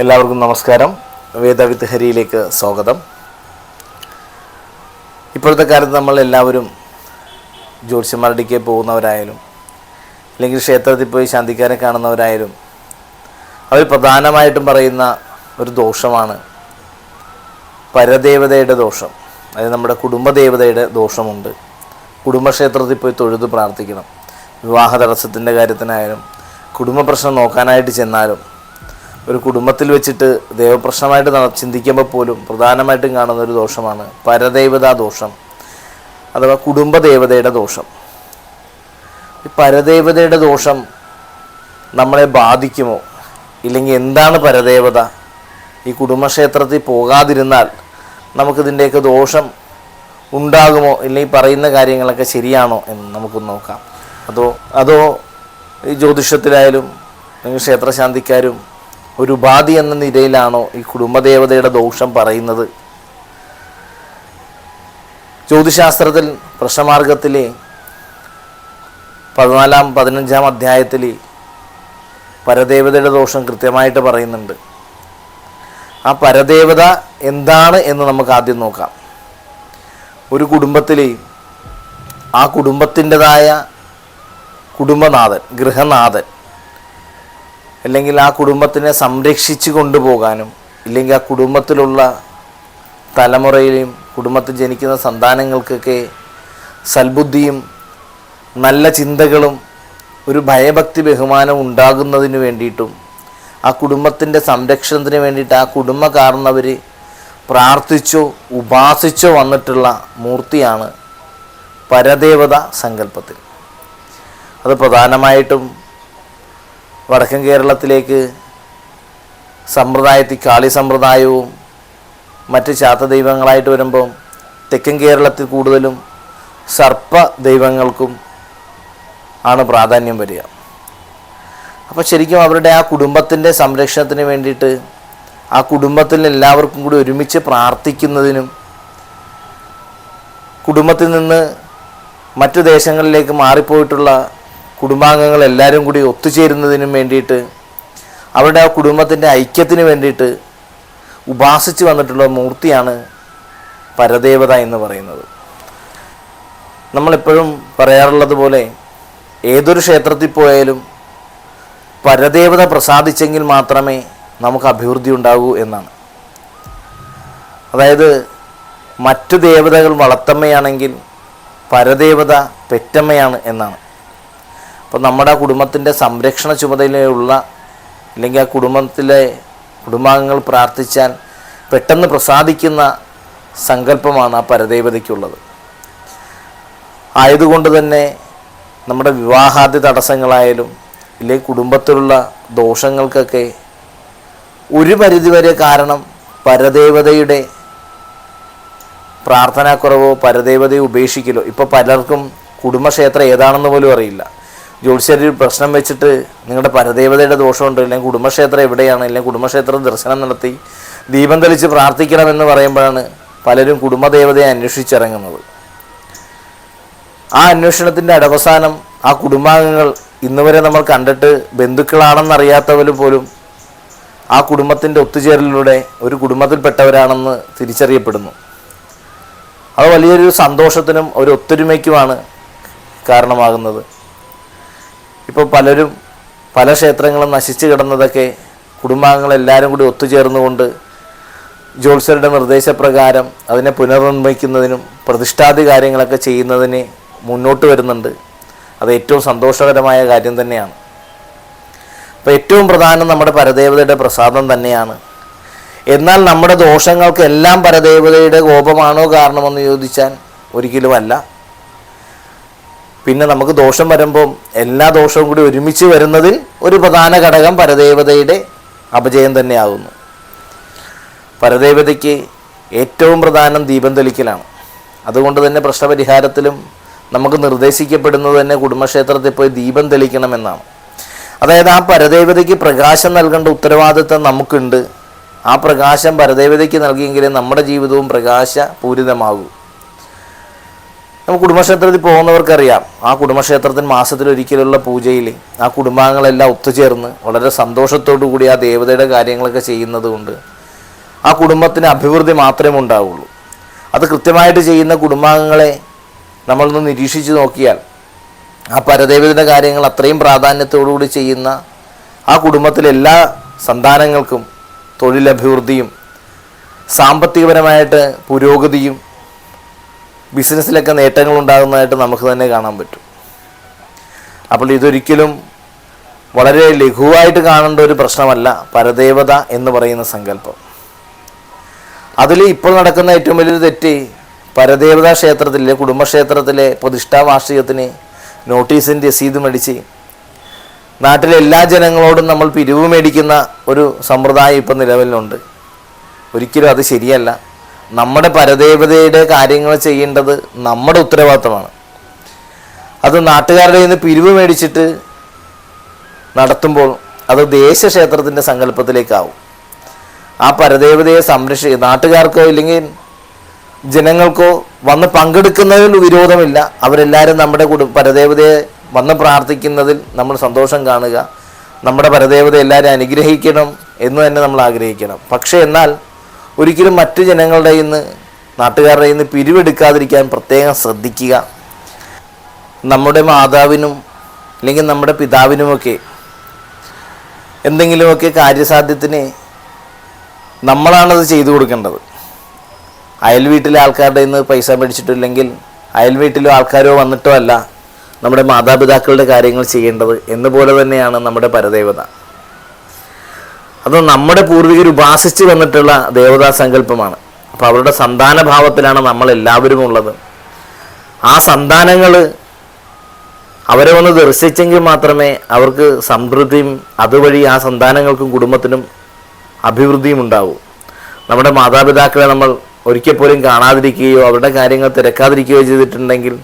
എല്ലാവർക്കും നമസ്കാരം. വേദവിത്ത് ഹരിയിലേക്ക് സ്വാഗതം. ഇപ്പോഴത്തെ കാലത്ത് നമ്മൾ എല്ലാവരും ജ്യോത്സ്യന്മാരുടെക്ക് പോകുന്നവരായാലും അല്ലെങ്കിൽ ക്ഷേത്രത്തിൽ പോയി ശാന്തിക്കാരെ കാണുന്നവരായാലും അവർ പ്രധാനമായിട്ടും പറയുന്ന ഒരു ദോഷമാണ് പരദേവതയുടെ ദോഷം. അതായത് നമ്മുടെ കുടുംബദേവതയുടെ ദോഷമുണ്ട്. കുടുംബക്ഷേത്രത്തിൽ പോയി തൊഴുത് പ്രാർത്ഥിക്കണം. വിവാഹ തടസ്സത്തിന്റെ കാര്യത്തിനായാലും കുടുംബ പ്രശ്നം നോക്കാനായിട്ട് ചെന്നാലും ഒരു കുടുംബത്തിൽ വെച്ചിട്ട് ദൈവപ്രശ്നമായിട്ട് ചിന്തിക്കുമ്പോൾ പോലും പ്രധാനമായിട്ടും കാണുന്ന ഒരു ദോഷമാണ് പരദേവതാ ദോഷം അഥവാ കുടുംബദേവതയുടെ ദോഷം. ഈ പരദേവതയുടെ ദോഷം നമ്മളെ ബാധിക്കുമോ? ഇല്ലെങ്കിൽ എന്താണ് പരദേവത? ഈ കുടുംബക്ഷേത്രത്തിൽ പോകാതിരുന്നാൽ നമുക്കിതിന്റെയൊക്കെ ദോഷം ഉണ്ടാകുമോ? ഇല്ലെങ്കിൽ പറയുന്ന കാര്യങ്ങളൊക്കെ ശരിയാണോ എന്ന് നമുക്ക് നോക്കാം. അതോ അതോ ഈ ജ്യോതിഷത്തിലായാലും ക്ഷേത്രശാന്തിക്കാരും ഒരു ഉപാധി എന്ന നിലയിലാണോ ഈ കുടുംബദേവതയുടെ ദോഷം പറയുന്നത്? ജ്യോതിശാസ്ത്രത്തിൽ പ്രശ്നമാർഗത്തിലെ പതിനാലാം പതിനഞ്ചാം അധ്യായത്തിൽ പരദേവതയുടെ ദോഷം കൃത്യമായിട്ട് പറയുന്നുണ്ട്. ആ പരദേവത എന്താണ് എന്ന് നമുക്ക് ആദ്യം നോക്കാം. ഒരു കുടുംബത്തിൽ ആ കുടുംബത്തിന്റെതായ കുടുംബനാഥൻ ഗൃഹനാഥൻ അല്ലെങ്കിൽ ആ കുടുംബത്തിനെ സംരക്ഷിച്ചു കൊണ്ടുപോകാനും ഇല്ലെങ്കിൽ ആ കുടുംബത്തിലുള്ള തലമുറയിലെയും കുടുംബത്തിൽ ജനിക്കുന്ന സന്താനങ്ങൾക്കൊക്കെ സൽബുദ്ധിയും നല്ല ചിന്തകളും ഒരു ഭയഭക്തി ബഹുമാനം ഉണ്ടാകുന്നതിന് വേണ്ടിയിട്ടും ആ കുടുംബത്തിന്റെ സംരക്ഷണത്തിന് വേണ്ടിയിട്ട് ആ കുടുംബ കാരണവർ പ്രാർത്ഥിച്ചോ ഉപാസിച്ചോ വന്നിട്ടുള്ള മൂർത്തിയാണ് പരദേവത സങ്കല്പത്തിൽ. അത് പ്രധാനമായിട്ടും വടക്കൻ കേരളത്തിലേക്ക് സമ്പ്രദായത്തിൽ കാളി സമ്പ്രദായവും മറ്റ് ചാത്ത ദൈവങ്ങളായിട്ട് വരുമ്പം തെക്കൻ കേരളത്തിൽ കൂടുതലും സർപ്പ ദൈവങ്ങൾക്കും ആണ് പ്രാധാന്യം വരിക. അപ്പോൾ ശരിക്കും അവരുടെ ആ കുടുംബത്തിന്റെ സംരക്ഷണത്തിന് വേണ്ടിയിട്ട് ആ കുടുംബത്തിൽ എല്ലാവർക്കും കൂടി ഒരുമിച്ച് പ്രാർത്ഥിക്കുന്നതിനും കുടുംബത്തിൽ നിന്ന് മറ്റു ദേശങ്ങളിലേക്ക് മാറിപ്പോയിട്ടുള്ള കുടുംബാംഗങ്ങൾ എല്ലാവരും കൂടി ഒത്തുചേരുന്നതിനും വേണ്ടിയിട്ട് അവരുടെ ആ കുടുംബത്തിന്റെ ഐക്യത്തിന് വേണ്ടിയിട്ട് ഉപാസിച്ച് വന്നിട്ടുള്ള മൂർത്തിയാണ് പരദേവത എന്ന് പറയുന്നത്. നമ്മളെപ്പോഴും പറയാറുള്ളത് പോലെ ഏതൊരു ക്ഷേത്രത്തിൽ പോയാലും പരദേവത പ്രസാദിച്ചെങ്കിൽ മാത്രമേ നമുക്ക് അഭിവൃദ്ധി ഉണ്ടാകൂ എന്നാണ്. അതായത് മറ്റു ദേവതകൾ വളർത്തമ്മയാണെങ്കിൽ പരദേവത പെറ്റമ്മയാണ് എന്നാണ്. അപ്പോൾ നമ്മുടെ കുടുംബത്തിന്റെ സംരക്ഷണ ചുമതലയുള്ള അല്ലെങ്കിൽ ആ കുടുംബത്തിലെ കുടുംബാംഗങ്ങൾ പ്രാർത്ഥിച്ചാൽ പെട്ടെന്ന് പ്രസാദിക്കുന്ന സങ്കല്പമാണ് ആ പരദേവതയ്ക്കുള്ളത്. ആയതുകൊണ്ട് തന്നെ നമ്മുടെ വിവാഹാദ്യ തടസ്സങ്ങളായാലും ഇല്ലെങ്കിൽ കുടുംബത്തിലുള്ള ദോഷങ്ങൾക്കൊക്കെ ഒരു പരിധിവരെ കാരണം പരദേവതയുടെ പ്രാർത്ഥനാക്കുറവോ പരദേവതയെ ഉപേക്ഷിക്കലോ. ഇപ്പോൾ പലർക്കും കുടുംബക്ഷേത്രം ഏതാണെന്ന് പോലും അറിയില്ല. ജ്യോത്സ്യരിൽ പ്രശ്നം വെച്ചിട്ട് നിങ്ങളുടെ പരദേവതയുടെ ദോഷമുണ്ട് അല്ലെങ്കിൽ കുടുംബക്ഷേത്രം എവിടെയാണ് അല്ലെങ്കിൽ കുടുംബക്ഷേത്രം ദർശനം നടത്തി ദീപം തെളിച്ച് പ്രാർത്ഥിക്കണമെന്ന് പറയുമ്പോഴാണ് പലരും കുടുംബദേവതയെ അന്വേഷിച്ചിറങ്ങുന്നത്. ആ അന്വേഷണത്തിന്റെ അടവസാനം ആ കുടുംബാംഗങ്ങൾ ഇന്ന് വരെ നമ്മൾ കണ്ടിട്ട് ബന്ധുക്കളാണെന്നറിയാത്തവർ പോലും ആ കുടുംബത്തിന്റെ ഒത്തുചേരലിലൂടെ ഒരു കുടുംബത്തിൽപ്പെട്ടവരാണെന്ന് തിരിച്ചറിയപ്പെടുന്നു. അത് വലിയൊരു സന്തോഷത്തിനും ഒരു ഒത്തൊരുമയ്ക്കുമാണ് കാരണമാകുന്നത്. ഇപ്പോൾ പലരും പല ക്ഷേത്രങ്ങളും നശിച്ചു കിടന്നതൊക്കെ കുടുംബാംഗങ്ങളെല്ലാവരും കൂടി ഒത്തുചേർന്നുകൊണ്ട് ജ്യോത്സ്യരുടെ നിർദ്ദേശപ്രകാരം അതിനെ പുനർനിർമ്മിക്കുന്നതിനും പ്രതിഷ്ഠാദി കാര്യങ്ങളൊക്കെ ചെയ്യുന്നതിന് മുന്നോട്ട് വരുന്നുണ്ട്. അത് ഏറ്റവും സന്തോഷകരമായ കാര്യം തന്നെയാണ്. അപ്പോൾ ഏറ്റവും പ്രധാനം നമ്മുടെ പരദേവതയുടെ പ്രസാദം തന്നെയാണ്. എന്നാൽ നമ്മുടെ ദോഷങ്ങൾക്കെല്ലാം പരദേവതയുടെ കോപമാണോ കാരണമെന്ന് ചോദിച്ചാൽ ഒരിക്കലുമല്ല. പിന്നെ നമുക്ക് ദോഷം വരുമ്പം എല്ലാ ദോഷവും കൂടി ഒരുമിച്ച് വരുന്നതിൽ ഒരു പ്രധാന ഘടകം പരദേവതയുടെ അപജയം തന്നെയാകുന്നു. പരദേവതയ്ക്ക് ഏറ്റവും പ്രധാനം ദീപം തെളിക്കലാണ്. അതുകൊണ്ട് തന്നെ പ്രശ്നപരിഹാരത്തിലും നമുക്ക് നിർദ്ദേശിക്കപ്പെടുന്നത് തന്നെ കുടുംബക്ഷേത്രത്തിൽ പോയി ദീപം തെളിക്കണമെന്നാണ്. അതായത് ആ പരദേവതയ്ക്ക് പ്രകാശം നൽകേണ്ട ഉത്തരവാദിത്തം നമുക്കുണ്ട്. ആ പ്രകാശം പരദേവതയ്ക്ക് നൽകിയെങ്കിലേ നമ്മുടെ ജീവിതവും പ്രകാശ പൂരിതമാകൂ നമുക്ക് കുടുംബക്ഷേത്രത്തിൽ പോകുന്നവർക്കറിയാം. ആ കുടുംബക്ഷേത്രത്തിന് മാസത്തിലൊരിക്കലുള്ള പൂജയിൽ ആ കുടുംബാംഗങ്ങളെല്ലാം ഒത്തുചേർന്ന് വളരെ സന്തോഷത്തോടു കൂടി ആ ദേവതയുടെ കാര്യങ്ങളൊക്കെ ചെയ്യുന്നത് കൊണ്ട് ആ കുടുംബത്തിന് അഭിവൃദ്ധി മാത്രമേ ഉണ്ടാവുള്ളൂ. അത് കൃത്യമായിട്ട് ചെയ്യുന്ന കുടുംബാംഗങ്ങളെ നമ്മളൊന്ന് നിരീക്ഷിച്ച് നോക്കിയാൽ ആ പരദേവതയുടെ കാര്യങ്ങൾ അത്രയും പ്രാധാന്യത്തോടുകൂടി ചെയ്യുന്ന ആ കുടുംബത്തിലെ എല്ലാ സന്താനങ്ങൾക്കും തൊഴിലഭിവൃദ്ധിയും സാമ്പത്തികപരമായിട്ട് പുരോഗതിയും ബിസിനസ്സിലൊക്കെ നേട്ടങ്ങൾ ഉണ്ടാകുന്നതായിട്ട് നമുക്ക് തന്നെ കാണാൻ പറ്റും. അപ്പോൾ ഇതൊരിക്കലും വളരെ ലഘുവായിട്ട് കാണേണ്ട ഒരു പ്രശ്നമല്ല പരദേവത എന്ന് പറയുന്ന സങ്കല്പം. അതിൽ ഇപ്പോൾ നടക്കുന്ന ഏറ്റവും വലിയൊരു തെറ്റ് പരദേവതാ ക്ഷേത്രത്തിലെ കുടുംബക്ഷേത്രത്തിലെ പ്രതിഷ്ഠാ വാർഷികത്തിന് നോട്ടീസിന്റെ രസീത് മേടിച്ച് നാട്ടിലെ എല്ലാ ജനങ്ങളോടും നമ്മൾ പിരിവ് മേടിക്കുന്ന ഒരു സമ്പ്രദായം ഇപ്പം നിലവിലുണ്ട്. ഒരിക്കലും അത് ശരിയല്ല. നമ്മുടെ പരദേവതയുടെ കാര്യങ്ങൾ ചെയ്യേണ്ടത് നമ്മുടെ ഉത്തരവാദിത്തമാണ്. അത് നാട്ടുകാരുടെ നിന്ന് പിരിവ് മേടിച്ചിട്ട് നടത്തുമ്പോൾ അത് ദേശക്ഷേത്രത്തിന്റെ സങ്കല്പത്തിലേക്കാവും. ആ പരദേവതയെ സംരക്ഷി നാട്ടുകാർക്കോ ഇല്ലെങ്കിൽ ജനങ്ങൾക്കോ വന്ന് പങ്കെടുക്കുന്നതിൽ വിരോധമില്ല. അവരെല്ലാവരും നമ്മുടെ കുടു പരദേവതയെ വന്ന് പ്രാർത്ഥിക്കുന്നതിൽ നമ്മൾ സന്തോഷം കാണുക. നമ്മുടെ പരദേവത എല്ലാവരും അനുഗ്രഹിക്കണം എന്ന് തന്നെ നമ്മൾ ആഗ്രഹിക്കണം. പക്ഷേ എന്നാൽ ഒരിക്കലും മറ്റു ജനങ്ങളുടെ ഇന്ന് നാട്ടുകാരുടെ ഇന്ന് പിരിവെടുക്കാതിരിക്കാൻ പ്രത്യേകം ശ്രദ്ധിക്കുക. നമ്മുടെ മാതാവിനും അല്ലെങ്കിൽ നമ്മുടെ പിതാവിനുമൊക്കെ എന്തെങ്കിലുമൊക്കെ കാര്യസാധ്യത്തിന് നമ്മളാണത് ചെയ്തു കൊടുക്കേണ്ടത്. അയൽ വീട്ടിലെ ആൾക്കാരുടെ നിന്ന് പൈസ മേടിച്ചിട്ടില്ലെങ്കിൽ അയൽ വീട്ടിലോ ആൾക്കാരോ വന്നിട്ടോ അല്ല നമ്മുടെ മാതാപിതാക്കളുടെ കാര്യങ്ങൾ ചെയ്യേണ്ടത് എന്നുപോലെ തന്നെയാണ് നമ്മുടെ പരദേവത. അത് നമ്മുടെ പൂർവികർ ഉപാസിച്ച് വന്നിട്ടുള്ള ദേവതാ സങ്കല്പമാണ്. അപ്പോൾ അവരുടെ സന്താന ഭാവത്തിലാണ് നമ്മൾ എല്ലാവരും ഉള്ളത്. ആ സന്താനങ്ങൾ അവരെ വന്ന് ദർശിച്ചെങ്കിൽ മാത്രമേ അവർക്ക് സമൃദ്ധിയും അതുവഴി ആ സന്താനങ്ങൾക്കും കുടുംബത്തിനും അഭിവൃദ്ധിയും ഉണ്ടാവൂ. നമ്മുടെ മാതാപിതാക്കളെ നമ്മൾ ഒരിക്കൽ പോലും കാണാതിരിക്കുകയോ അവരുടെ കാര്യങ്ങൾ തിരക്കാതിരിക്കുകയോ ചെയ്തിട്ടുണ്ടെങ്കിൽ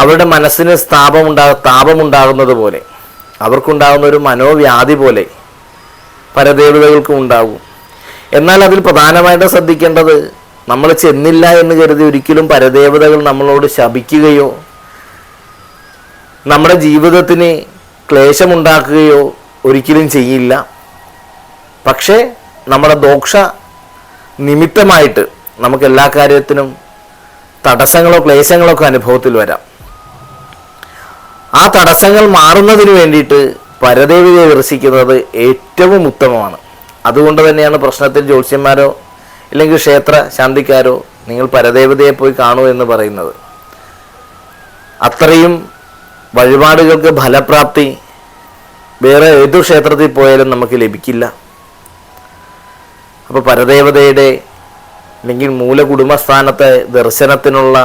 അവരുടെ മനസ്സിന് സ്ഥാപമുണ്ടാ താപമുണ്ടാകുന്നത് പോലെ അവർക്കുണ്ടാകുന്ന ഒരു മനോവ്യാധി പോലെ പരദേവതകൾക്കും ഉണ്ടാകും എന്നാൽ അതിൽ പ്രധാനമായിട്ട് ശ്രദ്ധിക്കേണ്ടത് നമ്മൾ ചെന്നില്ല എന്ന് കരുതി ഒരിക്കലും പരദേവതകൾ നമ്മളോട് ശപിക്കുകയോ നമ്മുടെ ജീവിതത്തിന് ക്ലേശമുണ്ടാക്കുകയോ ഒരിക്കലും ചെയ്യില്ല. പക്ഷേ നമ്മുടെ ദോക്ഷ നിമിത്തമായിട്ട് നമുക്ക് എല്ലാ കാര്യത്തിനും തടസ്സങ്ങളോ ക്ലേശങ്ങളോ ഒക്കെ അനുഭവത്തിൽ വരാം. ആ തടസ്സങ്ങൾ മാറുന്നതിന് വേണ്ടിയിട്ട് പരദേവിയെ വിമർശിക്കുന്നത് ഏറ്റവും ഉത്തമമാണ്. അതുകൊണ്ട് തന്നെയാണ് പ്രശ്നത്തിൽ ജ്യോത്സ്യന്മാരോ അല്ലെങ്കിൽ ക്ഷേത്ര ശാന്തിക്കാരോ നിങ്ങൾ പരദേവതയെ പോയി കാണൂ എന്ന് പറയുന്നത്. അത്രയും വഴിപാടുകൾക്ക് ഫലപ്രാപ്തി വേറെ ഏതു ക്ഷേത്രത്തിൽ പോയാലും നമുക്ക് ലഭിക്കില്ല. അപ്പോൾ പരദേവതയുടെ അല്ലെങ്കിൽ മൂല കുടുംബസ്ഥാനത്തെ ദർശനത്തിനുള്ള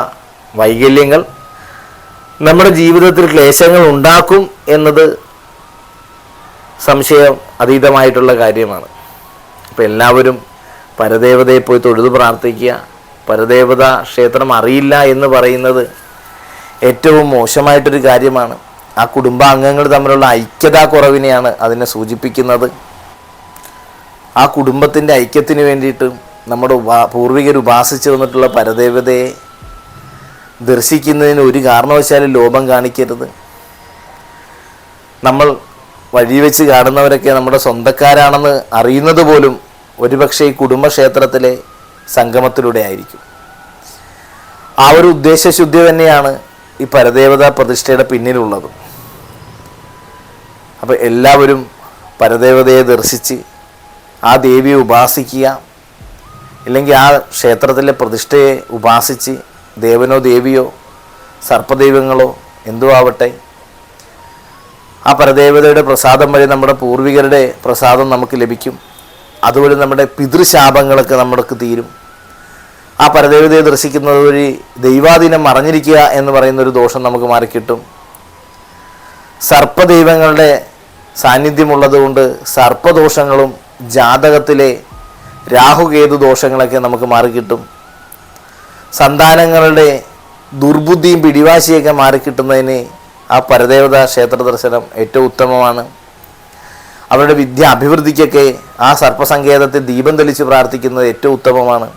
വൈകല്യങ്ങൾ നമ്മുടെ ജീവിതത്തിൽ ക്ലേശങ്ങൾ ഉണ്ടാക്കും എന്നത് സംശയം അതീതമായിട്ടുള്ള കാര്യമാണ്. അപ്പോൾ എല്ലാവരും പരദേവതയെ പോയി തൊഴുതു പ്രാർത്ഥിക്കുക. പരദേവത ക്ഷേത്രം അറിയില്ല എന്ന് പറയുന്നത് ഏറ്റവും മോശമായിട്ടൊരു കാര്യമാണ്. ആ കുടുംബാംഗങ്ങൾ തമ്മിലുള്ള ഐക്യതാ കുറവിനെയാണ് അതിനെ സൂചിപ്പിക്കുന്നത്. ആ കുടുംബത്തിന്റെ ഐക്യത്തിന് വേണ്ടിയിട്ട് നമ്മുടെ ഉപാ പൂർവികർ ഉപാസിച്ചു വന്നിട്ടുള്ള പരദേവതയെ ദർശിക്കുന്നതിന് ഒരു കാരണവശാലും ലോഭം കാണിക്കരുത്. നമ്മൾ വഴി വെച്ച് കാണുന്നവരൊക്കെ നമ്മുടെ സ്വന്തക്കാരാണെന്ന് അറിയുന്നത് പോലും ഒരുപക്ഷെ ഈ കുടുംബക്ഷേത്രത്തിലെ സംഗമത്തിലൂടെ ആയിരിക്കും. ആ ഒരു ഉദ്ദേശശുദ്ധി തന്നെയാണ് ഈ പരദേവതാ പ്രതിഷ്ഠയുടെ പിന്നിലുള്ളത്. അപ്പോൾ എല്ലാവരും പരദേവതയെ ദർശിച്ച് ആ ദേവിയെ ഉപാസിക്കുക ഇല്ലെങ്കിൽ ആ ക്ഷേത്രത്തിലെ പ്രതിഷ്ഠയെ ഉപാസിച്ച് ദേവനോ ദേവിയോ സർപ്പദൈവങ്ങളോ എന്തോ ആവട്ടെ ആ പരദേവതയുടെ പ്രസാദം വഴി നമ്മുടെ പൂർവികരുടെ പ്രസാദം നമുക്ക് ലഭിക്കും. അതുവഴി നമ്മുടെ പിതൃശാപങ്ങളൊക്കെ നമ്മൾക്ക് തീരും. ആ പരദേവതയെ ദർശിക്കുന്നത് വഴി ദൈവാധീനം മറഞ്ഞിരിക്കുക എന്ന് പറയുന്ന ഒരു ദോഷം നമുക്ക് മാറിക്കിട്ടും. സർപ്പദൈവങ്ങളുടെ സാന്നിധ്യമുള്ളത് കൊണ്ട് സർപ്പദോഷങ്ങളും ജാതകത്തിലെ രാഹുകേതു ദോഷങ്ങളൊക്കെ നമുക്ക് മാറിക്കിട്ടും. സന്താനങ്ങളുടെ ദുർബുദ്ധിയും പിടിവാശിയൊക്കെ മാറിക്കിട്ടുന്നതിന് ആ പരദേവത ക്ഷേത്ര ദർശനം ഏറ്റവും ഉത്തമമാണ്. അവരുടെ വിദ്യ അഭിവൃദ്ധിക്കൊക്കെ ആ സർപ്പസങ്കേതത്തിൽ ദീപം തെളിച്ച് പ്രാർത്ഥിക്കുന്നത് ഏറ്റവും ഉത്തമമാണ്.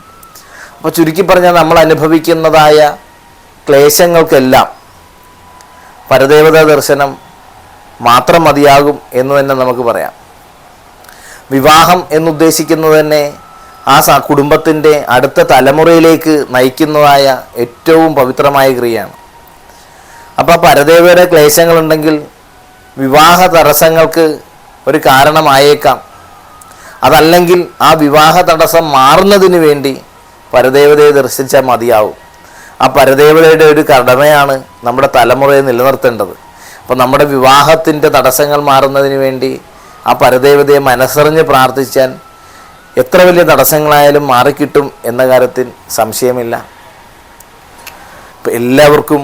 അപ്പോൾ ചുരുക്കി പറഞ്ഞാൽ നമ്മൾ അനുഭവിക്കുന്നതായ ക്ലേശങ്ങൾക്കെല്ലാം പരദേവതാ ദർശനം മാത്രം മതിയാകും എന്ന് തന്നെ നമുക്ക് പറയാം. വിവാഹം എന്നുദ്ദേശിക്കുന്നത് തന്നെ ആ കുടുംബത്തിന്റെ അടുത്ത തലമുറയിലേക്ക് നയിക്കുന്നതായ ഏറ്റവും പവിത്രമായ ക്രിയയാണ്. അപ്പോൾ പരദേവയുടെ ക്ലേശങ്ങളുണ്ടെങ്കിൽ വിവാഹ തടസ്സങ്ങൾക്ക് ഒരു കാരണമായേക്കാം. അതല്ലെങ്കിൽ ആ വിവാഹ തടസ്സം മാറുന്നതിന് വേണ്ടി പരദേവതയെ ദർശിച്ചാൽ മതിയാവും. ആ പരദേവതയുടെ ഒരു കടമയാണ് നമ്മുടെ തലമുറയെ നിലനിർത്തേണ്ടത്. അപ്പോൾ നമ്മുടെ വിവാഹത്തിന്റെ തടസ്സങ്ങൾ മാറുന്നതിന് വേണ്ടി ആ പരദേവതയെ മനസ്സറിഞ്ഞ് പ്രാർത്ഥിച്ചാൽ എത്ര വലിയ തടസ്സങ്ങളായാലും മാറിക്കിട്ടും എന്ന കാര്യത്തിൽ സംശയമില്ല. എല്ലാവർക്കും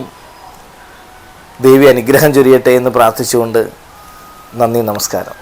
ദേവി അനുഗ്രഹം ചൊരിയട്ടെ എന്ന് പ്രാർത്ഥിച്ചുകൊണ്ട് നന്ദി നമസ്കാരം.